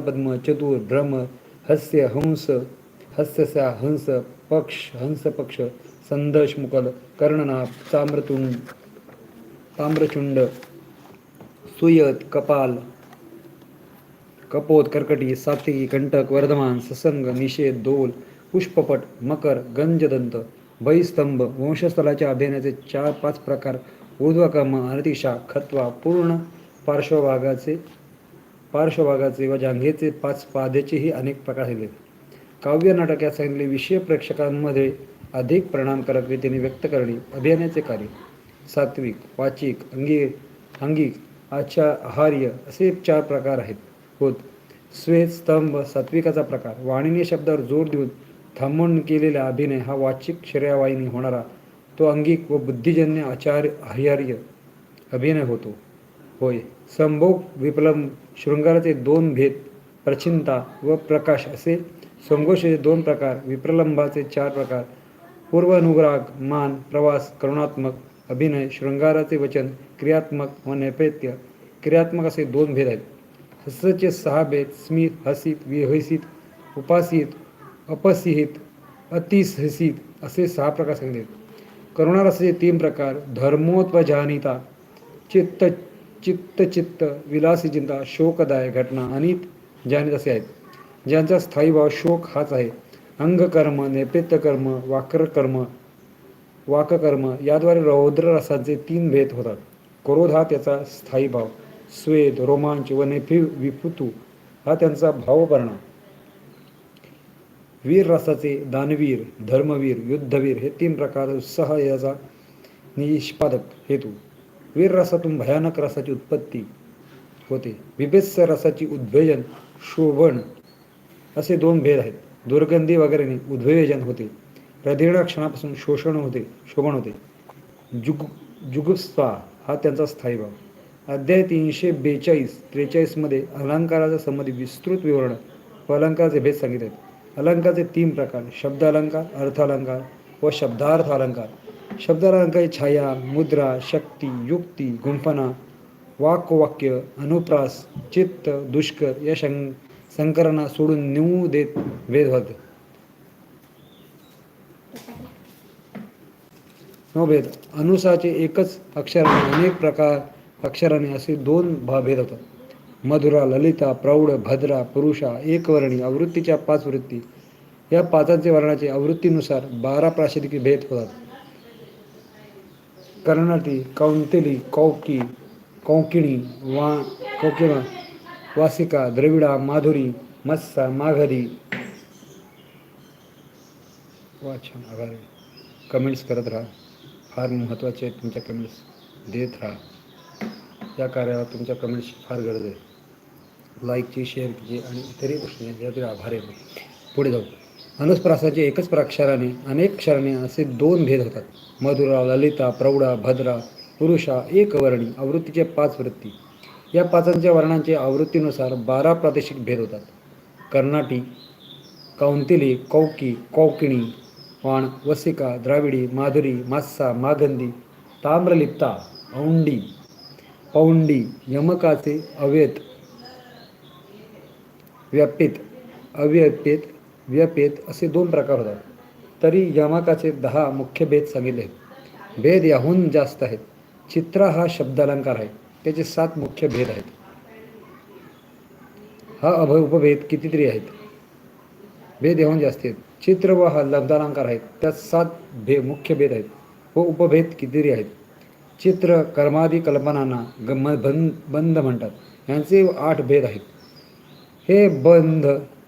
पद्म चतुर भ्रम हस्य हंस हस्यसा हंस पक्ष हंस पक्ष संदश मुकल कर्णनाभ ताम्रतुंड ताम्रचुंड सुयत कपाल कपोत कर्कटी सात्विकी कंटक वर्धमान ससंग निषेध दोल पुष्पपट मकर गंजदंत भयस्तंभ वंशस्थलाच्या अभियानाचे चार पाच प्रकार ऊर्ध्वकर्म अनतिशा खत्वा पूर्ण पार्श्वभागाचे पार्श्वभागाचे व जांघेचे पाच पादेचेही अनेक प्रकार आहेत. काव्य नाटक या सांगितले विषय प्रेक्षकांमध्ये अधिक परिणामकारक रीतीने व्यक्त करणे अभियानाचे कार्य. सात्विक वाचिक अंगी अंगिक आचा आहार्य असे चार प्रकार आहेत. होत श्वेत स्तंभ सात्विकाचा प्रकार. वाणिनी शब्दावर जोर देऊन थांबवून केलेला अभिनय हा वाचिक शर्यावाहिनी होणारा तो अंगिक व बुद्धिजन्य आचार्य आहार्य अभिनय होतो. होय. संभोग विप्लंब शृंगाराचे दोन भेद प्रचिंता व प्रकाश असे संघोषाचे दोन प्रकार विप्रलंबाचे चार प्रकार. पूर्वानुग्राग मान प्रवास करुणात्मक अभिनय शृंगाराचे वचन क्रियात्मक व नैपैत्य क्रियात्मक असे दोन भेद आहेत. हसचे सहा भेद स्मित हसित विहसित उपासित अपसिहित अतिसहसित असे सहा प्रकार सांगितले करुणारसाचे तीन प्रकार धर्मोत्वजानिता चित्त चित्त चित्त विलासी चिंता शोकदाय घटना आणि ज्याने असे आहेत. ज्यांचा स्थायी भाव शोक हाच आहे. अंगकर्म नैपेत्यकर्म वाक्रकर्म वाककर्म याद्वारे रौद्र रसाचे तीन भेद होतात. क्रोध हा त्याचा स्थायी भाव. स्वेद रोमांच व नेफी विपुतू हा त्यांचा भावपरणा. वीर रसाचे दानवीर धर्मवीर युद्धवीर हे तीन प्रकार उत्साह याचा निष्पादक हेतू. वीर रसातून भयानक रसाची उत्पत्ती होते. बिभेत्स रसाची उद्भेजन शोभन असे दोन भेद आहेत. दुर्गंधी वगैरेने उद्भेजन होते. हृदय क्षणापासून शोषण होते शोभन होते. जुग जुगुप्सा हा त्यांचा स्थायी भाव अध्याय तीनशे बेचाळीस त्रेचाळीसमध्ये अलंकाराचा संबंधी विस्तृत विवरण व अलंकाराचे भेद सांगितले आहेत अलंकाराचे तीन प्रकार शब्द अलंकार अर्थ अलंकार व शब्दार्थ अलंकार. शब्दालंकाची छाया मुद्रा शक्ती युक्ती गुंफना वाक्यवाक्य अनुप्रास चित्त दुष्कर या शं संकरांना सोडून नेऊ देत भेद होते भेद अनुसाचे एकच अक्षराने अनेक प्रकार अक्षराने असे दोन भा भेद होतात. मधुरा ललिता प्रौढ भद्रा पुरुषा एकवर्णी आवृत्तीच्या पाच वृत्ती. या पाचांचे वर्णाचे आवृत्तीनुसार बारा प्राशदिकी भेद होतात. कर्नाटी कौंतेली कौकी कौकिणी वा कोकिमा वासिका द्रविडा माधुरी मत्सा माघरी. वा छान आभार. कमेंट्स करत राहा. फार महत्त्वाचे आहेत तुमच्या कमेंट्स. देत राहा. या कार्याला तुमच्या कमेंट्सची फार गरज आहे. लाईकची शेअरची आणि इतरही गोष्टी यासाठी आभार आहे पुढे जाऊ. अनुस्प्रासाचे एकच प्राक्षराने अनेक क्षराने असे दोन भेद होतात. मधुरा ललिता प्रौढा भद्रा पुरुषा एकवर्णी आवृत्तीचे पाच वृत्ती. या पाचांच्या वर्णांचे आवृत्तीनुसार बारा प्रादेशिक भेद होतात. कर्नाटी कौंतिली कौकी कौकिणी वाण वसिका द्राविडी माधुरी मास्सा मागंदी ताम्रलिप्ता औंडी पौंडी यमकाचे अव्यत व्यापित अव्यपित व्यपेत असे दोन प्रकार होतात. तरी यमकाचे दहा मुख्य भेद सांगितले. आहेत भेद याहून जास्त आहेत. चित्रा हा शब्दालंकार आहे. त्याचे सात मुख्य भेद आहेत. हा अभय उपभेद कितीतरी आहेत? भेद याहून जास्त आहेत. चित्र व हा लब्धालंकार आहेत. त्यात सात भे मुख्य भेद आहेत व उपभेद कितीतरी आहेत? चित्र कर्मादी कल्पनांना गम बंद बंद म्हणतात. यांचे आठ भेद आहेत. हे बंध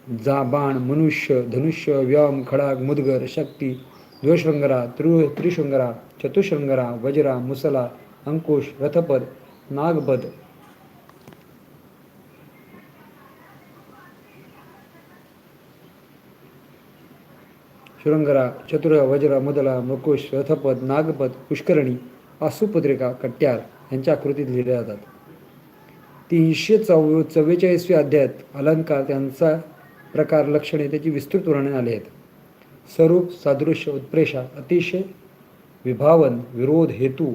जा बाण मनुष्य धनुष्य व्याम खडाग मुदगर शक्ती द्वशृंगरा त्रु त्रिशृंगरा चतुशृंगरा वज्रा मुसला अंकुश रथपद नागपद. शृंगरा चतुर वज्र मुदला मुकुश रथपद नागपद पुष्करणी आसुपत्रिका कट्यार यांच्या आकृतीत लिहिल्या जातात. तीनशे चौ चव्वेचाळीसव्या अध्यायात अलंकार त्यांचा प्रकार लक्षणे त्याची विस्तृत वर्णन आले आहेत. स्वरूप सादृश्य उत्प्रेषा अतिशय विभावन विरोध हेतू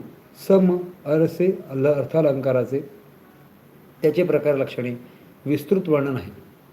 सम अरसे अल अर्थालंकाराचे त्याचे प्रकार लक्षणे विस्तृत वर्णन आहे